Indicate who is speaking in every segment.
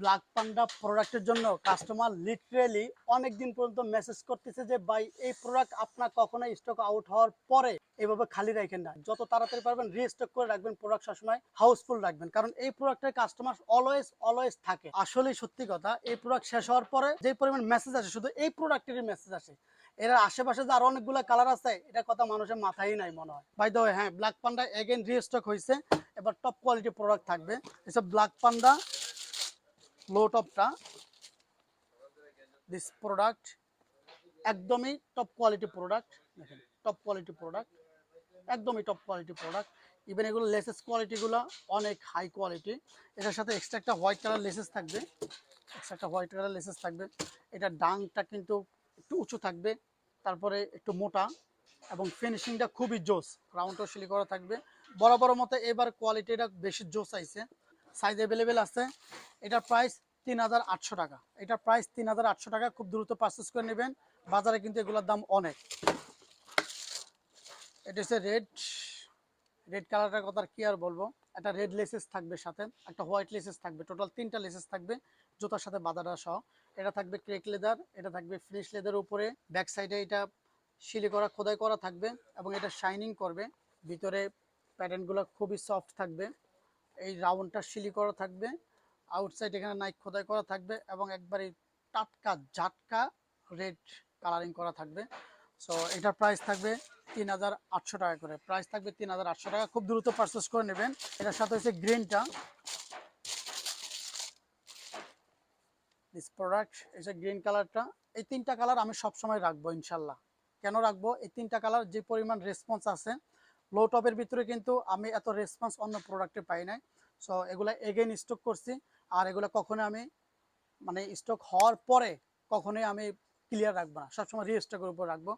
Speaker 1: Black পান্ডা প্রোডাক্টের জন্য customer literally অনেক দিন পর্যন্ত মেসেজ করতেছে যে, ভাই, এই প্রোডাক্ট আপনার কখনো স্টক আউট হওয়ার পরে এভাবে খালি রাখেন না। যত তাড়াতাড়ি পারবেন রিস্টক করে রাখবেন প্রোডাক্ট সবসময় হাউসফুল রাখবেন। কারণ এই প্রোডাক্টের কাস্টমার অলওয়েজ অলওয়েজ থাকে। আসলেই সত্যি কথা, এই প্রোডাক্ট শেষ হওয়ার পরে যে পরিমাণ মেসেজ আসে, শুধু এই প্রোডাক্টেরই মেসেজ আসে। এর আশেপাশে যে আরও অনেকগুলো কালার আছে, এটা কথা মানুষের মাথায় নাই মনে হয়। বাই দ্য হ্যাঁ ব্ল্যাক পান্ডা এগেন রিস্টক হয়েছে। এবার টপ কোয়ালিটি প্রোডাক্ট থাকবে। এসব ব্ল্যাক পান্ডা লো টপটা দিস প্রোডাক্ট একদমই টপ কোয়ালিটি প্রোডাক্ট দেখেন টপ কোয়ালিটি প্রোডাক্ট একদমই টপ কোয়ালিটি প্রোডাক্ট ইভেন এগুলো লেসেস কোয়ালিটিগুলো অনেক হাই কোয়ালিটি এটার সাথে এক্সট্রা একটা হোয়াইট কালার লেসেস থাকবে এক্সট্রা একটা হোয়াইট কালার লেসেস থাকবে এটা ডাংটা কিন্তু একটু উঁচু থাকবে, তারপরে একটু মোটা, এবং ফিনিশিংটা খুবই জোস রাউন্ডও সিলি করা থাকবে বড় বড় মতো এবার কোয়ালিটিটা বেশি জোস আইছে সাইজ অ্যাভেলেবেল আছে। এটার প্রাইস তিন হাজার আটশো টাকা। এটার প্রাইস তিন হাজার আটশো টাকা, খুব দ্রুত পারচেস করে নেবেন। বাজারে কিন্তু এগুলোর দাম অনেক। এটা হচ্ছে রেড রেড কালারটার কথা কি আর বলব? একটা রেড লেসেস থাকবে সাথে, একটা হোয়াইট লেসেস থাকবে। টোটাল তিনটা লেসেস থাকবে জুতার সাথে বাঁধাটা সহ। এটা থাকবে ক্রেক লেদার এটা থাকবে ফিনিশ লেদার উপরে। ব্যাক সাইডে এটা শিলি করা, খোদাই করা থাকবে এবং এটা শাইনিং করবে। ভিতরে প্যাটার্নগুলো খুবই সফট থাকবে। এই রাউন্ডটা শিলি করা থাকবে আউটসাইড এখানে নাইক খোদাই করা থাকবে এবং একবারে টাটকা ঝাটকা রেড কালারিং করা থাকবে। সো এটার প্রাইস থাকবে তিন হাজার আটশো টাকা করে। প্রাইস থাকবে তিন হাজার আটশো টাকা। খুব দ্রুত পারচেস করে নেবেন। এটার সাথে হচ্ছে গ্রিনটা দিস প্রোডাক্ট যে গ্রিন কালারটা এই তিনটা কালার আমি সবসময় রাখব ইনশাল্লাহ। কেন রাখব? এই তিনটা কালার যে পরিমাণ রেসপন্স আছে লো টপের ভিতরে কিন্তু আমি এত রেসপন্স অন্য প্রোডাক্টে পাই নাই। সো এগুলা এগেন স্টক করছি। আর এগুলো কখনো আমি মানে স্টক হওয়ার পরে কখনোই আমি ক্লিয়ার রাখব না। সবসময় রিস্টকের উপর রাখব।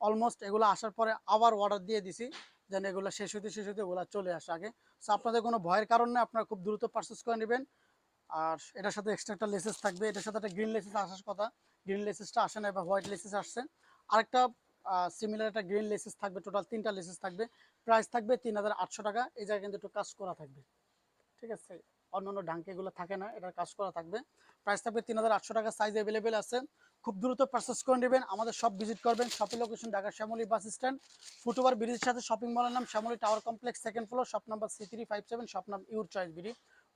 Speaker 1: অলমোস্ট এগুলো আসার পরে আবার অর্ডার দিয়ে দিছি, যেন এগুলো শেষ হতে শেষ হতে এগুলো চলে আসে আগে। সো আপনাদের কোনো ভয়ের কারণ আপনারা খুব দ্রুত পারচেস করে নেবেন। আর এটার সাথে এক্সট্রা একটা লেসেস থাকবে। এটার সাথে একটা গ্রিন লেসেস আসার কথা। গ্রিন লেসেসটা আসে না এবার হোয়াইট লেসেস আসছে। আরেকটা সিমিলার একটা গ্রিন লেসেস থাকবে। টোটাল তিনটা লেসেস থাকবে। প্রাইস থাকবে তিন হাজার আটশো টাকা। এই জায়গায় কিন্তু একটু কাজ করা থাকবে। ঠিক আছে? অন্য অন্য ঢাঙ্কেগুলো থাকে না, এটার কাজ করা থাকবে। প্রাইস থাকবে তিন হাজার আটশো টাকা সাইজ অ্যাভেলেবেল আছে। খুব দ্রুত পারচেস করে নেবেন। আমাদের সব ভিজিট করবেন। Shopping location Dhaka Shyamoli bus stand foot over ব্রিজের সাথে শপিং মলের নাম Shyamoli tower complex second floor shop number C three five seven shop name your choice BD.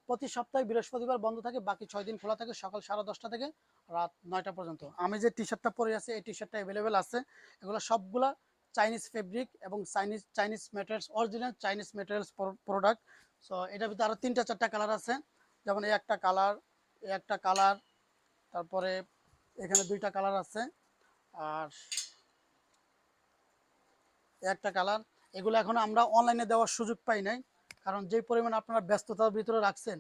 Speaker 1: প্রতি সপ্তাহে বৃহস্পতিবার বন্ধ থাকে, বাকি ছয় দিন খোলা থাকে, সকাল সাড়ে দশটা থেকে রাত নয়টা পর্যন্ত। আমি যে টি শার্টটা পরে আছি, এই টি শার্টটা অ্যাভেলেবেল আছে। এগুলো সবগুলা চাইনিজ ফেব্রিক এবং Chinese Chinese materials original Chinese materials product so এটার ভিতরে আরও তিনটা, চারটা কালার আছে। যেমন এই একটা কালার এই একটা কালার তারপরে এখানে দুইটা কালার আছে। আর একটা কালার এগুলো এখন আমরা অনলাইনে দেওয়ার সুযোগ পাই নাই। কারণ যে পরিমাণ আপনারা ব্যস্ততার ভিতরে রাখছেন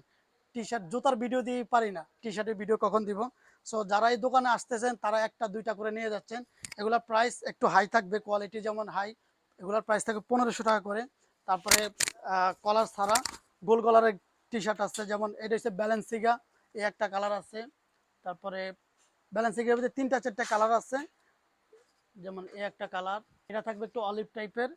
Speaker 1: টি শার্ট জুতার ভিডিও দিয়ে পারি না। টি শার্টের ভিডিও কখন দিব? সো যারা এই দোকানে আসতেছেন, তারা একটা, দুইটা করে নিয়ে যাচ্ছেন। এগুলোর প্রাইস একটু হাই থাকবে কোয়ালিটি যেমন হাই এগুলোর প্রাইস থাকবে পনেরোশো টাকা করে। তারপরে কলার ছাড়া গোল গলারের টি শার্ট আছে, যেমন এটা হচ্ছে ব্যালেন্সিগা এই একটা কালার আছে। তারপরে ব্যালেন্সিগার ভিতরে তিনটা চারটা কালার আছে, যেমন এই একটা কালার এটা থাকবে একটু অলিভ টাইপের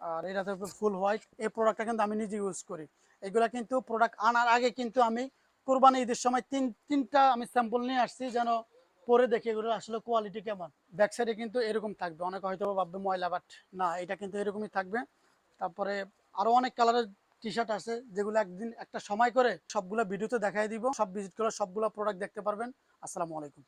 Speaker 1: আর এটা থাকবে ফুল হোয়াইট এই প্রোডাক্টটা কিন্তু আমি নিজে ইউজ করি। এগুলা কিন্তু প্রোডাক্ট আনার আগে কিন্তু আমি কোরবানি ঈদের সময় তিন, তিনটা আমি স্যাম্পল নিয়ে আসছি যেন পরে দেখি এগুলো আসলে কোয়ালিটি কেমন? ব্যাক সাইডে কিন্তু এরকম থাকবে। অনেক হয়তো ভাববে ময়লা বাট না, এটা কিন্তু এরকমই থাকবে। তারপরে আরও অনেক কালারের টি শার্ট আছে, যেগুলো একদিন একটা সময় করে সবগুলো ভিডিওতে দেখাই দিব। সব ভিজিট করে সবগুলো প্রোডাক্ট দেখতে পারবেন। আসসালামু আলাইকুম।